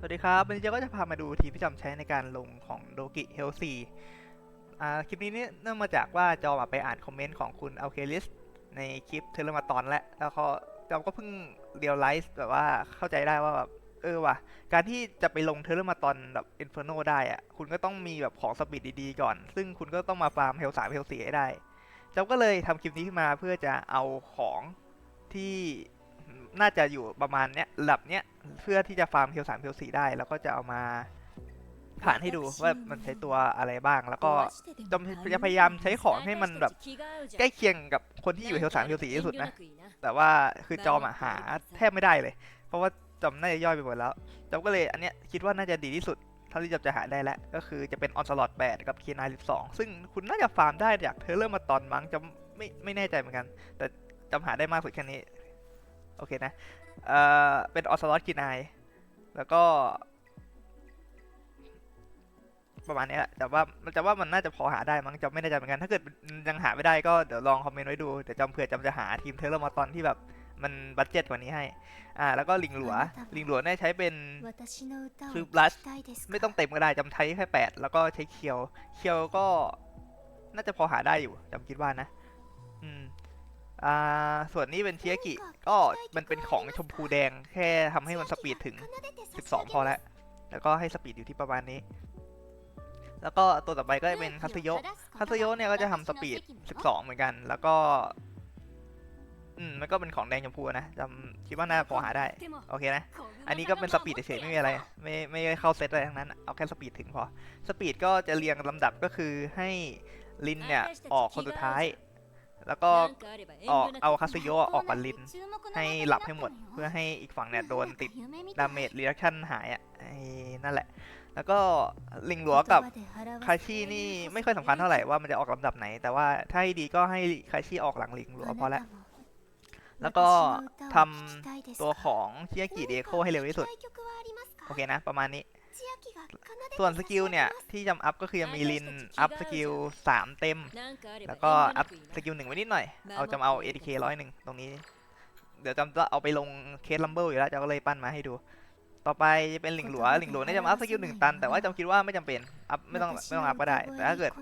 สวัสดีครับ วันนี้เจ้าก็จะพามาดูทีมที่จำใช้ในการลงของโดกิเฮลซีอ่าคลิปนี้เนี่ยเนื่องมาจากว่าจอมาไปอ่านคอมเมนต์ของคุณอัลเคลิสในคลิปเทเลมาตอนและแล้วเขาจอมก็เพิ่งเรียลไลซ์แบบว่าเข้าใจได้ว่าแบบเออว่ะ การที่จะไปลงเทเลมาตอนแบบอินฟ r โนได้อะคุณก็ต้องมีแบบของสปีดดีๆก่อน ซึ่งคุณก็ต้องมาฟาร์มเฮลสามเฮลสี่ให้ได้จอมก็เลยทำคลิปนี้ขึ้นมาเพื่อจะเอาของที่ น่าจะอยู่ประมาณเนี้ยระดับเนี้ยเพื่อที่จะฟาร์มเพียวสามเพียวสี่ได้ แล้วก็จะเอามาผ่านให้ดูว่ามันใช้ตัวอะไรบ้าง แล้วก็จะพยายามใช้ของให้มันแบบใกล้เคียงกับคนที่อยู่เพียวสามเพียวสี่ที่สุดนะ แต่ว่าคือจอมหาแทบไม่ได้เลย เพราะว่าจอมน่าจะย่อยไปหมดแล้วจอมก็เลยอันเนี้ยคิดว่าน่าจะดีที่สุดเท่าที่จอมจะหาได้แล้วก็คือจะเป็นออนสลอตแปดกับเคนายสิบสองซึ่งคุณน่าจะฟาร์มได้จากเทเลอร์มาตอนมั้งจำไม่ไม่แน่ใจเหมือนกัน แต่จำหาได้มากสุดแค่นี้ โอเคนะ เอ่อ เป็นออสลอตกินไอแล้วก็ ประมาณนี้แหละ แต่ว่าจะว่ามันน่าจะพอหาได้มั้งจำไม่แน่ใจเหมือนกัน ถ้าเกิดยังหาไม่ได้ก็เดี๋ยวลองคอมเมนต์ไว้ดูแต่จำเผื่อจำจะหาทีมเทเลอร์มาตอนที่แบบมันบัตเจ็ตกว่านี้ให้ อ่า แล้วก็ลิงหลัว ลิงหลัวเนี่ยใช้เป็นคือ blush ไม่ไม่ต้ต้อองงเต็มก็ได้จำใช้แค่แปดแล้วก็ใช้เคียว เคียวก็น่าจะพอหาได้อยู่จำคิดว่านะอืม อ่าส่วนนี้เป็นเชียกิก็มันเป็นของชมพูแดงแค่ทำให้มันสปีดถึง 12 พอแล้วแล้วก็ให้สปีดอยู่ที่ประมาณนี้ แล้วก็ตัวต่อไปก็จะเป็นคัตสึโยะคัตสึโยะเนี่ยก็จะทำสปีด 12 เหมือนกัน แล้วก็อืมมันก็เป็นของแดงชมพูนะจำคิดว่าน่าพอหาได้ โอเคนะ อันนี้ก็เป็นสปีดเฉยๆไม่มีอะไร ไม่ไม่เข้าเซตอะไรทั้งนั้น เอาแค่สปีดถึงพอ สปีดก็จะเรียงลำดับก็คือให้ลินเนี่ยออกคนสุดท้าย แล้วก็ออกเอาคาซโยออกกกักับบลิลิน ให้หลับให้หมดเพื่อให้อีกฝั่งเนี่ยโดนติดดาเมจรีดักชั่นหายอะไอ้นั่นแหละ แล้วก็คาคาชิชินี่นี่ไม่ไม่ค่อยสำคัญเท่าไหร่ว่ามันจะออกลำดับไหน แต่ว่าถ้าให้ดีก็ให้คาชิออกหลังลิงหลัวพอละแล้วก็ทำตัวของเชียกิเดโคให้เร็วที่สุด โอเคนะ ประมาณนี้ ส่วนสกิลเนี่ย ที่จำอัพก็คือยังมีลิน อัพสกิล3เต็ม แล้วก็อัพสกิลหนึ่งไว้นิดหน่อย เอาจำเอา ADK ร้อยหนึ่งตรงนี้ เดี๋ยวจำจะเอาไปลงเคสลัมเบิลอยู่แล้วจะก็เลยปั้นมาให้ดู ต่อไปจะเป็นหลิงหลัวหลิงหลัวเนี่ยจำอัพสกิลหนึ่งตัน แต่ว่าจำคิดว่าไม่จำเป็น อัพไม่ต้องไม่ต้องอัพก็ได้ แต่ถ้าเกิด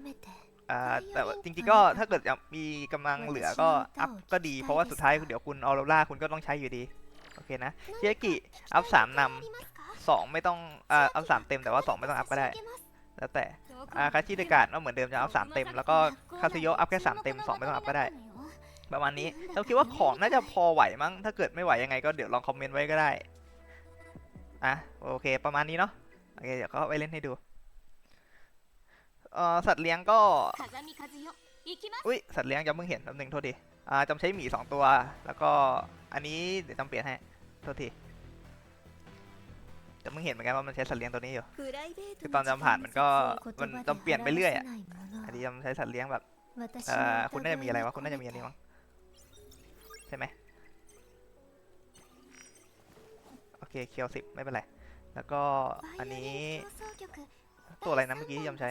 อ่าแต่จริงๆก็ถ้าเกิดจะมีกำลังเหลือก็อัพก็ดี เพราะว่าสุดท้ายเดี๋ยวคุณออโรราคุณก็ต้องใช้อยู่ดี โอเคนะเชียกิอัพสามนำ สองไม่ต้องอ่าอัพสามเต็มแต่ว่าสองไม่ต้องอัพก็ได้ แล้วแต่อ่าอาคาคาชิชิเดเดกากาดดก็ก็เหเหมืมืออนนเดิเดิมมจะจะเอาเอาสาสามมเต็เต็มมแล้แล้ววก็ก็คาคาซิซิโยโยอัอัพพแค่แค่สาสามมเต็เต็มมสสอองงไม่ไม่ต้ต้อองงอัอัพพก็ก็ได้ได้เราคิดว่าของน่าจะพอไหวมั้งถ้าเกิดไม่ไหวยังไงก็เดี๋ยวลองคอมเมนต์ไว้ก็ได้อะโอเคประมาณนี้เนาะโอเคเดี๋ยวก็ไปเล่นให้ดูเอ่อสัตว์เลี้ยงก็อุ้ยสัตว์เลี้ยงจำเพิ่งเห็นแป๊บนึงโทษทีอ่าจำใช้หมีสองตัว แล้วก็อันนี้เดี๋ยวจำเปลี่ยนให้โทษที จำเพิ่งเห็นเหมือนกันว่ามันใช้สัตว์เลี้ยงตัวนี้อยู่ คือตอนจำผ่านมันก็มัมันนจะจะเปเปลี่ลี่ยยนนไปไปเรื่เรื่ออยยอะอะอันนี้จำใช้สัตว์เลี้ยงแบบเอ่เอ่ออคุคุณณน่าน่าจะจะมีมีอะอะไรไรวะวะคุคุณณน่าน่าจะจะมีมีอัอันนนี้นี้มั้มั้งงใช่ไหมโอเคเคียวสิบไม่เป็นไรแล้วก็อัอันนนี้นี้ตัตัววอะอะไรไรนะนะเมื่เมื่ออกี้กี้ที่ที่จำจำใช้ใช้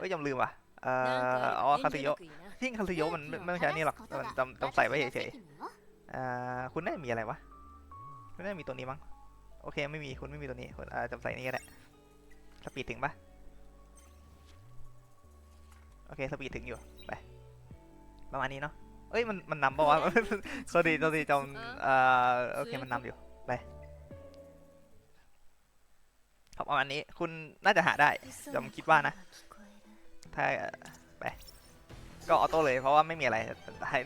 เอ้ยจำลืมว่ะเอ่ออ๋อคาคาซิซิโยะโยะทิ้งคาซิโยโยะมัมันนไม่ไม่ไม่ไม่ต้องใช่ใช้นี่นี่หหรรออกกมันจำจำจำจำจำใส่ใส่ไว้ไว้เฉเฉยยๆ อ่าคุณน่าจะมีอะไรวะ คุณน่าจะมีตัวนี้มั้ง โอเคไม่มีคุณไม่มีตัวนี้คุณอ่าจำใส่นี่ก็ได้ สปีดถึงปะโอเคสปีดถึงอยู่ ไป ประมาณนี้เนาะเอ้ยมันมันนำปะวะสวัสดีสวัสดีจำเอ่อโอเคมันนำอยู่ ไปครับประมาณนี้คุณน่าจะหาได้ๆจำคิดว่านะ ถ้าไป ก็ออโต้เลยเพราะว่าไม่มีอะไร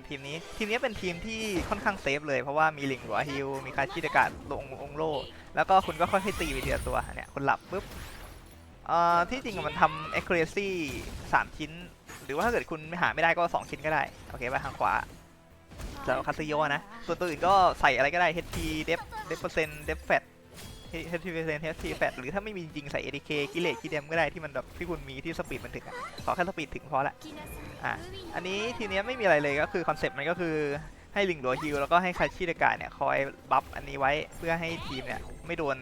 ทีมนี้ ทีมนี้เป็นทีมที่ค่อนข้างเซฟเลยเพราะว่ามีลิงหัวฮิลมีคาชิดากาศลงองโล แล้วก็คุณก็ค่อยๆตีไปทีละตัวเนี่ยคุณหลับปุ๊บเอ่อที่จริงอะมันทำ accuracy สามชิ้น หรือว่าถ้าเกิดคุณไม่หาไม่ได้ก็ 2 ชิ้นก็ได้ โอเคป่ะทางขวาสำหรับคาซิโยนะ ส่วนตัวอื่นก็ใส่อะไรก็ได้ HP def def percent def fat HP percent HP fat หรือถ้าไม่มีจริงใส่ ADK กิเลสกิเดมก็ได้ที่มันแบบที่คุณมีที่สปีดมันถึงอะขอแค่สปีดถึงพอละอะอันนี้ทีเนี้ยไม่มีอะไรเลยก็คือคอนเซ็ปต์มันก็คือให้ลิงโดฮิลแล้วก็ให้คาชิดากาเนี่ยคอยบัฟอันนี้ไว้เพื่อให้ทีมเนี่ยไม่โดน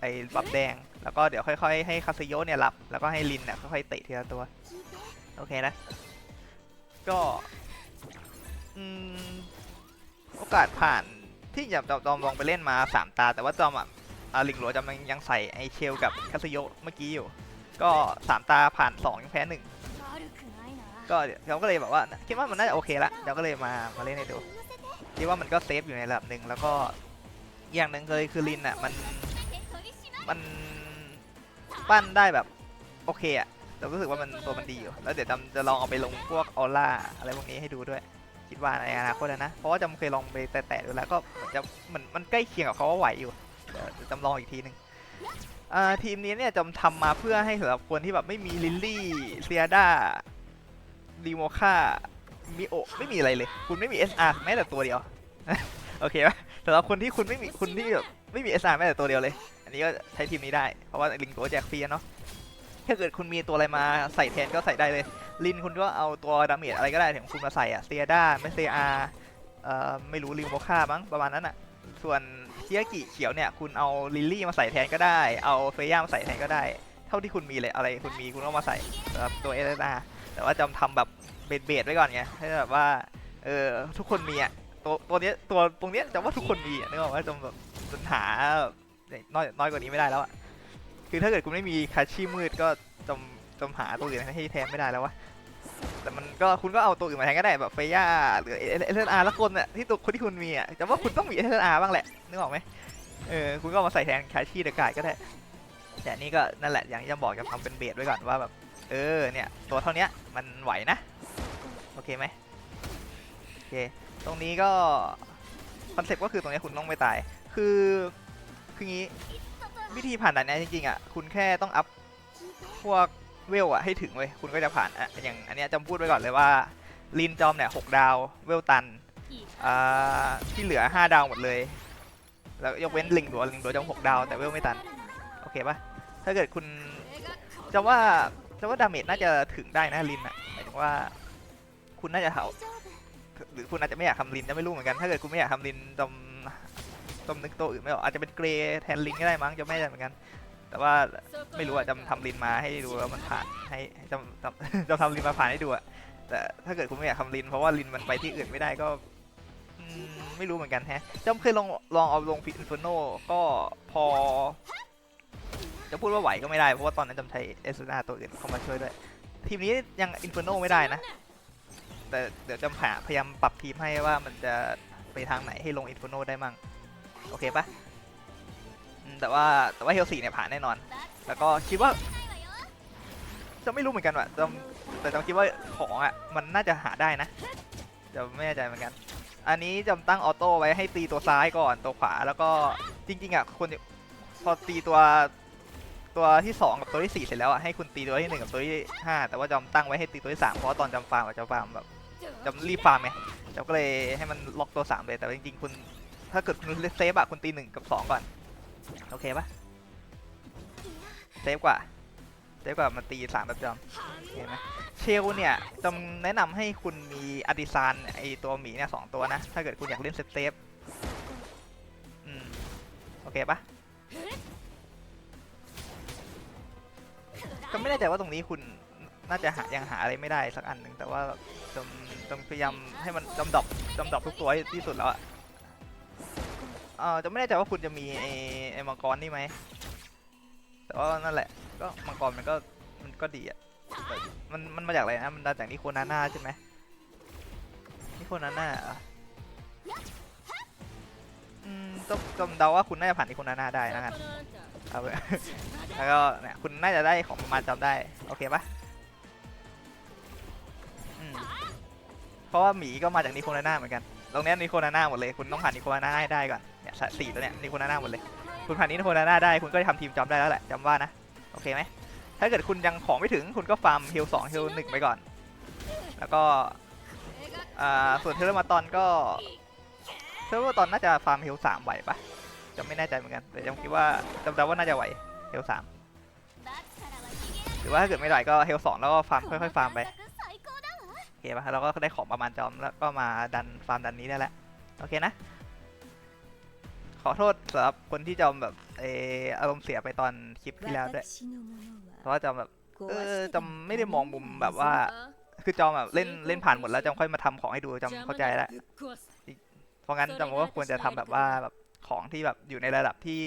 ไอ้บัฟแดง แล้วก็เดี๋ยวค่อยๆ ให้คาซิโยเนี่ยหลับ แล้วก็ให้ลินเนี่ยค่อยๆเตะทีละตัว โอเคนะ ก็อืมโอกาสผ่านที่จำจอมลองไปเล่นมาสามตา แต่ว่าจอมอะ อาลิงหลัวจำยังยังใส่ไอเชลกับคาซิโยเมื่อกี้อยู่ ก็สามตาผ่านสองยังแพ้หนึ่งก็เขาก็เลยแบบว่าคิดว่ามันน่าจะโอเคละเราก็เลยมามาเล่นให้ดูคิดว่ามันก็เซฟอยู่ในระดับหนึ่งแล้วก็อย่างหนึ่งเลยคือลินอะมันมันปั้นได้แบบโอเคอะเรารู้สึกว่ามันตัวมันดีอยู่แล้วเดี๋ยวจำจะลองเอาไปลงพวกออร่าอะไรพวกนี้ให้ดูด้วย คิดว่าในอนาคตนะเพราะว่าจำเคยลองไปแตะๆดูแล้วก็จะเหมือนมันใกล้เคียงกับเขาว่าไหวอยู่ เดี๋ยวจำลองอีกทีหนึ่งทีมนี้เนี่ยจำทำมาเพื่อให้สำหรับคนที่แบบไม่มีลิลลี่เซียดาดีโมคามิโอไม่มีอะไรเลย คุณไม่มี SR แม้แต่ตัวเดียว โอเคไหมสำหรับคนที่คุณไม่มีคุณที่แบบไม่มี SR แม้แต่ตัวเดียวเลย อันนี้ก็ใช้ทีมนี้ได้ เพราะว่าลิงโกแจกฟรีเนาะ ถ้าเกิดคุณมีตัวอะไรมาใส่แทนก็ใส่ได้เลย ลินคุณก็เอาตัวดาเมจอะไรก็ได้ของคุณมาใส่อะเซียด้าไม่เซียอาเอ่อไม่รู้ลิโมค่ามั้งประมาณนั้นอะส่วน เคียกิเขียวเนี่ย คุณเอาลิลลี่มาใส่แทนก็ได้ เอาเฟย่ามาใส่แทนก็ได้ เท่าที่คุณมีเลยอะไรคุณมีคุณก็มาใส่สำหรับตัวเอเลนาแต่ว่าจำทำแบบเบสเบสไว้ก่อนไงให้แบบว่าเออทุกคนมีอะตัวตัวเนี้ยตัวตรงเนี้ยจำว่าทุกคนมีอะนึกออกว่าจำแบบจนหาน้อยน้อยกว่านี้ไม่ได้แล้วอะคือถ้าเกิดคุณไม่มีคาชิมืดก็จำจำหาตัวอื่นให้แทนไม่ได้แล้ววะ แต่มันก็คุณก็เอาตัวอื่นมาแทนก็ได้แบบเฟย่าหรือเอสอาร์ละคนน่ะที่ตัวคนที่คุณมีอะแต่ว่าคุณต้องมีเอสอาร์บ้างแหละนึกออกไหมเออคุณก็มาใส่แทนคาชีเดอะกายก็ได้ แต่นี่ก็นั่นแหละอย่างที่จะบอกจะทำเป็นเบสไว้ก่อนว่าแบบเออเนี่ยตัวเท่านี้มันไหวนะโอเคไหมโอเคตรงนี้ก็คอนเซ็ปต์ก็คือตรงนี้คุณต้องไม่ตาย คือคืองี้วิธีผ่านด่านนี้จริงๆอะคุณแค่ต้องอัพพวก เวลอะให้ถึงเว้ยคุณก็จะผ่านอะอย่างอันเนี้ยจำพูดไว้ก่อนเลยว่าลินจอมเนี่ยหกดาวเวลตันอ่าที่เหลือห้าดาวหมดเลย แล้วยกเว้นลิงดัวลิงดัวจอมหกดาว แต่เวลไม่ตัน โอเคปะถ้าเกิดคุณจะว่าจะว่าดาเมจน่าจะถึงได้นะลินอะหมายถึงว่าคุณน่าจะเถาหรือคุณอาจจะไม่อยากทำลินจะไม่รู้เหมือนกัน ถ้าเกิดคุณไม่อยากทำลินจอมจอมนึกตัวอื่นไม่ออกอาจจะเป็นเกรย์แทนลินก็ได้มั้งจะไม่ได้เหมือนกัน แต่ว่าไม่รู้อะจำทำลินมาให้ดูแล้วมันผ่านให้ให้จำจำ จำทำลินมาผ่านให้ดูอะแต่ถ้าเกิดคุณไม่อยากทำลิน เพราะว่าลินมันไปที่อื่นไม่ได้ก็อืมไม่รู้เหมือนกันแฮะจำเคยลองลองเอาลงฟิอินฟโนก็พอ จะพูดว่าไหวก็ไม่ได้เพราะว่าตอนนั้นจำใช้เอสนาตัวอื่นเข้ามาช่วยด้วยทีมนี้ยังอินฟโนไม่ได้นะ แต่เดี๋ยวจำหาพยายามปรับทีมให้ว่ามันจะไปทางไหนให้ลงอินฟโนได้มั่งโอเคปะ แต่ว่าแต่ว่าเฮลซี่เนี่ยผ่านแน่นอน แล้วก็คิดว่า จะไม่รู้เหมือนกันว่ะจำแต่จำคิดว่าของอะมันน่าจะหาได้นะจะไม่แน่ใจเหมือนกัน อันนี้จำตั้งออโต้ไว้ให้ตีตัวซ้ายก่อนตัวขวาแล้วก็จริง ๆอะคนพอตีตัวตัวที่สองกับตัวที่สี่เสร็จแล้วอะให้คุณตีตัวที่หนึ่งกับตัวที่ห้าแต่ว่าจำตั้งไว้ให้ตีตัวที่สามเพราะตอนจำฟาร์มอะจำฟาร์มแบบจำรีบฟาร์มไงจำก็เลยให้มันล็อกตัวสามเลยแต่จริงๆคุณถ้าเกิดคุณเซฟอะคุณตีหนึ่งกับสองก่อน โอเคปะเซฟกว่าเซฟกว่ามันตีสามแบบจอมเห็นไหมเชลเนี่ยจำแนะนำให้คุณมีอดิซานไอตัวหมีเนี่ยสองตัวนะ ถ้าเกิดคุณอยากเล่นเซฟเซฟอืมโอเคปะก็ไม่แน่ใจว่าตรงนี้คุณน่าจะหายังหาอะไรไม่ได้สักอันหนึ่งแต่ว่าจำจำพยายามให้มันจำดอปจำดอปทุกตัวให้ที่สุดแล้วอะ เออจะไม่แน่ใจว่าคุณจะมีไอไอมังกรนี่ไหมแต่ว่านั่นแหละ ก็มังกรมันก็มันก็ดีอะมันมันมาจากอะไรนะมันมาจากนิโคนาน่าใช่ไหมนิโคนาน่าอืมต้องจำเดาว่าคุณน่าจะผ่านนิโคนาน่าได้นะกันเอาไปแล้วก็เนี่ยคุณน่าจะได้ของมาจำได้โอเคปะเพราะว่าหมีก็มาจากนิโคนาน่าเหมือนกัน ตรงนี้นิโคนาน่าหมดเลย คุณต้องผ่านนิโคนาน่าให้ได้ก่อน เนี่ยสี่ตัวเนี้ยนิโคนาน่าหมดเลย คุณผ่านนิโคนาน่าได้คุณก็จะทำทีมจอมได้แล้วแหละจำว่านะโอเคไหมถ้าเกิดคุณยังของไม่ถึงคุณก็ฟาร์มเฮลสองเฮลหนึ่งไปก่อน แล้วก็ส่วนเทเลมาตอนก็เทเลมาตอนน่าจะฟาร์มเฮลสามไหวปะจำไม่แน่ใจเหมือนกันแต่จำคิดว่าจำได้ว่าน่าจะไหวเฮลสามหรือว่าถ้าเกิดไม่ไหวก็เฮลสองแล้วก็ฟาร์มค่อยๆฟาร์มไปโอเคปะเราก็ได้ของประมาณจอมแล้วก็มาดันฟาร์มดันนี้ได้แล้วโอเคนะ ขอโทษสำหรับคนที่จอมแบบเอออารมณ์เสียไปตอนคลิปที่แล้วด้วยเพราะว่าจอมแบบเออจำไม่ได้มองมุมแบบว่า คือจอมแบบเล่นเล่นผ่านหมดแล้วจอมค่อยมาทำของให้ดูจอมเข้าใจแล้วพอราะงั้นจำว่าควรจะทำแบบว่าแบบของที่แบบอยู่ในระดับที่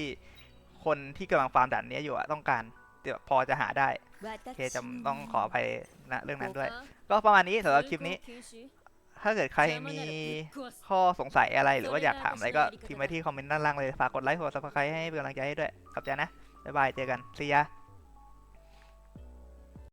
คนที่กำลังฟาร์มด่านนี้อยู่อะต้องการที่แบบพอจะหาได้โอเคจำต้องขออภัยณเรื่องนั้นด้วย ก็ประมาณนี้สำหรับคลิปนี้ ถ้าเกิดใครมีข้อสงสัยอะไรหรือว่าอยากถามอะไรก็พิมพ์ไว้ที่คอมเมนต์ด้านล่างเลย ฝากกดไลค์กดซับสไครต์ให้เป็นกำลังใจให้ด้วยขอบใจนะ บ๊ายบาย เจอกัน see ya